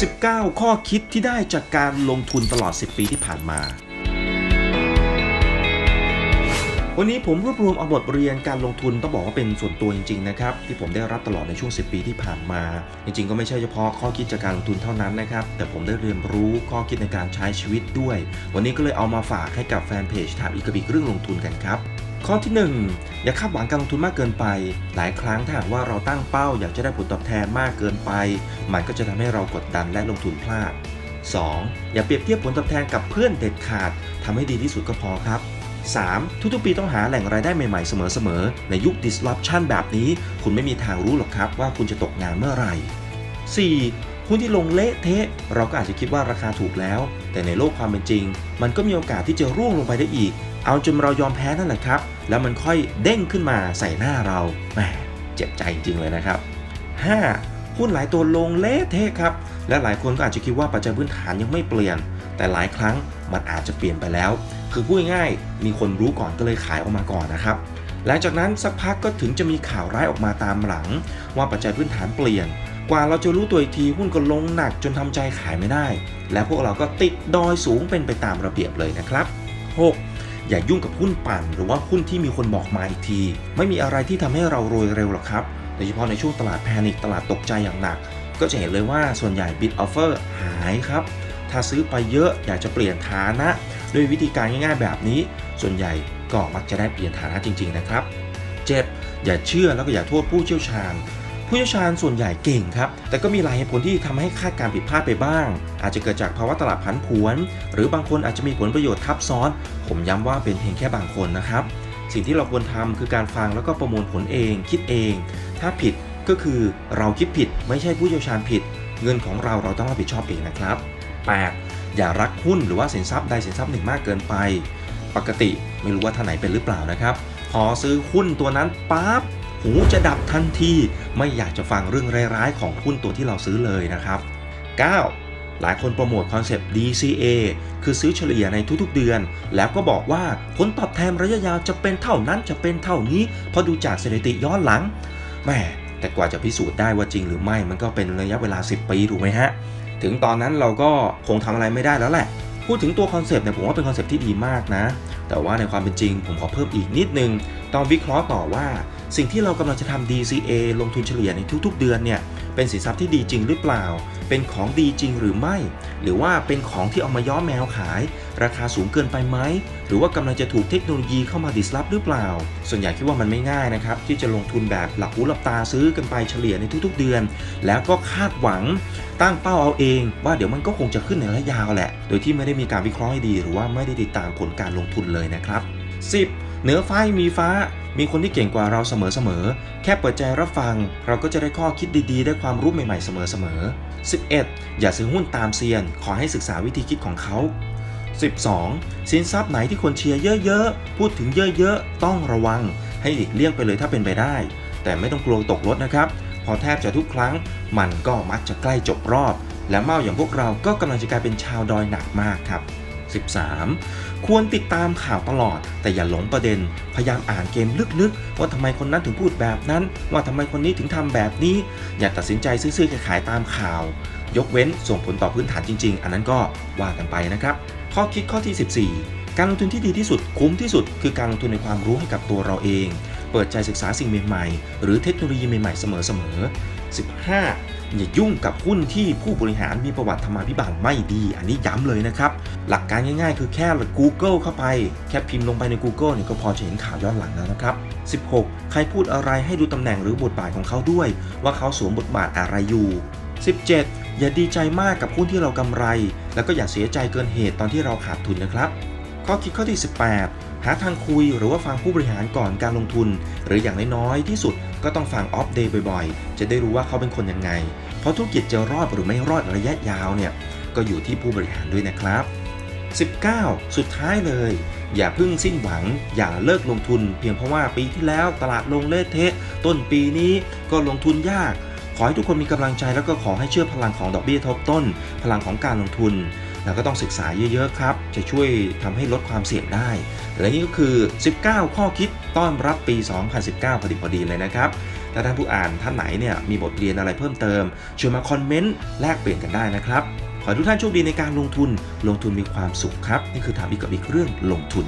19 ข้อคิดที่ได้จากการลงทุนตลอด 10 ปีที่ผ่านมา วันนี้ผมรวบรวมเอาบทเรียนการลงทุนต้องบอกว่าเป็นส่วนตัวจริงๆนะครับที่ผมได้รับตลอดในช่วง 10 ปีที่ผ่านมา จริงๆ ก็ไม่ใช่เฉพาะข้อคิดจากการลงทุนเท่านั้นนะครับ แต่ผมได้เรียนรู้ข้อคิดในการใช้ชีวิตด้วย วันนี้ก็เลยเอามาฝากให้กับแฟนเพจถามอีกบิกเรื่องลงทุนกันครับ ข้อที่ 1 อย่าคาดหวังการลงทุนมากเกินไป หลายครั้งถ้าหากว่าเราตั้งเป้าอยากจะได้ผลตอบแทนมากเกินไป มันก็จะทำให้เรากดดันและลงทุนพลาด 2. อย่าเปรียบเทียบผลตอบแทนกับเพื่อนเด็ดขาดทำให้ดีที่สุดก็พอครับ 3. ทุกๆ ปีต้องหาแหล่งรายได้ใหม่ๆ เสมอๆ ในยุค disruption แบบนี้ คุณไม่มีทางรู้หรอกครับว่าคุณจะตกงานเมื่อไหร่ 4. หุ้นที่ลงเละเทะ เราก็อาจจะคิดว่าราคาถูกแล้ว แต่ในโลกความเป็นจริง มันก็มีโอกาสที่จะร่วงลงไปได้อีก เอาจนเรายอมแพ้นั่นแหละครับ แล้วมันค่อยเด้งขึ้นมาใส่หน้าเราแหมเจ็บใจจริงเลยนะครับ 5. หุ้นหลายตัวลงเละเทะครับ และหลายคนก็อาจจะคิดว่าปัจจัยพื้นฐานยังไม่เปลี่ยน แต่หลายครั้งมันอาจจะเปลี่ยนไปแล้ว คือพูดง่ายๆมีคนรู้ก่อนก็เลยขายออกมาก่อนนะครับหลังจากนั้นสักพักก็ถึงจะมีข่าวร้ายออกมาตามหลัง ว่าปัจจัยพื้นฐานเปลี่ยนกว่าเราจะรู้ตัวอีกทีหุ้นก็ลงหนักจนทำใจขายไม่ได้ และพวกเราก็ติดดอยสูงเป็นไปตามระเบียบเลยนะครับ 6. อย่ายุ่งกับหุ้นปั่น หรือว่าหุ้นที่มีคนบอกมาอีกที ไม่มีอะไรที่ทำให้เรารวยเร็วหรอกครับโดยเฉพาะในช่วงตลาดแพนิคตลาดตกใจอย่างหนัก ก็จะเห็นเลยว่าส่วนใหญ่ bid offer หายครับถ้าซื้อไปเยอะอยากจะเปลี่ยนฐานะ ด้วยวิธีการง่ายๆแบบนี้ ส่วนใหญ่ก็มักจะได้เปลี่ยนฐานะจริง ๆ นะครับ 7. อย่าเชื่อแล้วก็อย่าโทษผู้เชี่ยวชาญ ผู้เชี่ยวชาญส่วนใหญ่เก่งครับ แต่ก็มีหลายเหตุผลที่ทำให้คาดการผิดพลาดไปบ้าง อาจจะเกิดจากภาวะตลาดผันผวน หรือบางคนอาจจะมีผลประโยชน์ทับซ้อน ผมย้ำว่าเป็นเพียงแค่บางคนนะครับ สิ่งที่เราควรทำคือการฟังแล้วก็ประมวลผลเอง คิดเอง ถ้าผิดก็คือเราคิดผิดไม่ใช่ผู้เชี่ยวชาญผิด เงินของเราเราต้องรับผิดชอบเองนะครับ 8. อย่ารักหุ้นหรือว่าสินทรัพย์ใดสินทรัพย์หนึ่งมากเกินไป ปกติไม่รู้ว่าท่านไหนเป็นหรือเปล่านะครับ พอซื้อหุ้นตัวนั้นปั๊บ หูจะดับทันที ไม่อยากจะฟังเรื่องร้ายๆ ของหุ้นตัวที่เราซื้อเลยนะครับ 9. หลายคนโปรโมทคอนเซปต์ DCA คือซื้อเฉลี่ยในทุกๆเดือน แล้วก็บอกว่าผลตอบแทนระยะยาวจะเป็นเท่านั้นจะเป็นเท่านี้พอดูจากสถิติย้อนหลังแหมแต่กว่าจะพิสูจน์ได้ว่าจริงหรือไม่มันก็เป็นระยะเวลา 10 ปีถูกไหมฮะ ถึงตอนนั้นเราก็คงทำอะไรไม่ได้แล้วแหละ พูดถึงตัวคอนเซปต์เนี่ยผมว่าเป็นคอนเซปต์ที่ดีมากนะ แต่ว่าในความเป็นจริงผมขอเพิ่มอีกนิดนึง ต้องวิเคราะห์ต่อว่า สิ่งที่เรากำลังจะทำ DCA ลงทุนเฉลี่ยในทุกๆ เดือนเนี่ยเป็นสินทรัพย์ที่ดีจริงหรือเปล่า เป็นของดีจริงหรือไม่ หรือว่าเป็นของที่เอามาย้อมแมวขาย ราคาสูงเกินไปไหม หรือว่ากำลังจะถูกเทคโนโลยีเข้ามาดิสลอฟหรือเปล่า ส่วนใหญ่คิดว่ามันไม่ง่ายนะครับที่จะลงทุนแบบหลับหูหลับตาซื้อกันไปเฉลี่ยในทุกๆ เดือน แล้วก็คาดหวังตั้งเป้าเอาเอง ว่าเดี๋ยวมันก็คงจะขึ้นในระยะยาวแหละ โดยที่ไม่ได้มีการวิเคราะห์ให้ดี หรือว่าไม่ได้ติดตามผลการลงทุนเลยนะครับ 10. เหนือฟ้ามีฟ้า มีคนที่เก่งกว่าเราเสมอๆ แค่เปิดใจรับฟัง เราก็จะได้ข้อคิดดีๆ ได้ความรู้ใหม่ๆ เสมอๆ 11. อย่าซื้อหุ้นตามเซียน ขอให้ศึกษาวิธีคิดของเขา 12. สินทรัพย์ไหนที่คนเชียร์เยอะๆ พูดถึงเยอะๆ ต้องระวัง ให้หลีกเลี่ยงไปเลยถ้าเป็นไปได้ แต่ไม่ต้องกลัวตกรถนะครับ พอแทบจะทุกครั้ง มันก็มักจะใกล้จบรอบ และเมาอย่างพวกเราก็กำลังจะกลายเป็นชาวดอยหนักมากครับ 13. ควรติดตามข่าวตลอด แต่อย่าหลงประเด็น พยายามอ่านเกมลึกๆ ว่าทำไมคนนั้นถึงพูดแบบนั้น ว่าทำไมคนนี้ถึงทำแบบนี้ อย่าตัดสินใจซื้อๆขายๆตามข่าว ยกเว้นส่งผลต่อพื้นฐานจริง ๆ อันนั้นก็ว่ากันไปนะครับ ข้อคิดข้อที่ 14 การลงทุนที่ดีที่สุดคุ้มที่สุด คือการลงทุนในความรู้ให้กับตัวเราเอง เปิดใจศึกษาสิ่งใหม่ๆ หรือเทคโนโลยีใหม่ๆ เสมอๆ 15 อย่ายุ่งกับหุ้นที่ผู้บริหารมีประวัติธรรมาภิบาลไม่ดี อันนี้ย้ำเลยนะครับ หลักการง่ายๆ คือแค่ Google เข้าไป แค่พิมพ์ลงไปใน Google เนี่ยก็พอจะเห็นข่าวย้อนหลังแล้วนะครับ 16 ใครพูดอะไรให้ดูตำแหน่งหรือบทบาทของเขาด้วย ว่าเขาสวมบทบาทอะไรอยู่ 17 อย่าดีใจมากกับหุ้นที่เรากำไร แล้วก็อย่าเสียใจเกินเหตุตอนที่เราขาดทุนนะครับ ข้อคิดข้อที่ 18 หาทางคุยหรือว่าฟังผู้บริหารก่อนการลงทุน หรืออย่างน้อยๆที่สุดก็ต้องฟังออฟเดย์บ่อยๆ จะได้รู้ว่าเขาเป็นคนยังไง เพราะธุรกิจจะรอดหรือไม่รอดระยะยาวเนี่ยก็อยู่ที่ผู้บริหารด้วยนะครับ 19 สุดท้ายเลย อย่าพิ่งสิ้นหวัง อย่าเลิกลงทุน เพียงเพราะว่าปีที่แล้วตลาดลงเละเทะ ต้นปีนี้ก็ลงทุนยาก ขอให้ทุกคนมีกำลังใจแล้วก็ขอให้เชื่อพลังของดอกเบี้ยทบต้น พลังของการลงทุน ก็ต้องศึกษาเยอะๆครับ จะช่วยทำให้ลดความเสี่ยงได้ และนี่ก็คือ 19 ข้อคิดต้อนรับปี 2019 พอดีพอดีเลยนะครับ ถ้าท่านผู้อ่านท่านไหนเนี่ยมีบทเรียนอะไรเพิ่มเติมช่วยมาคอมเมนต์แลกเปลี่ยนกันได้นะครับ ขอให้ทุกท่านโชคดีในการลงทุน ลงทุนมีความสุขครับ นี่คือถามอีกกับอีกเรื่องลงทุน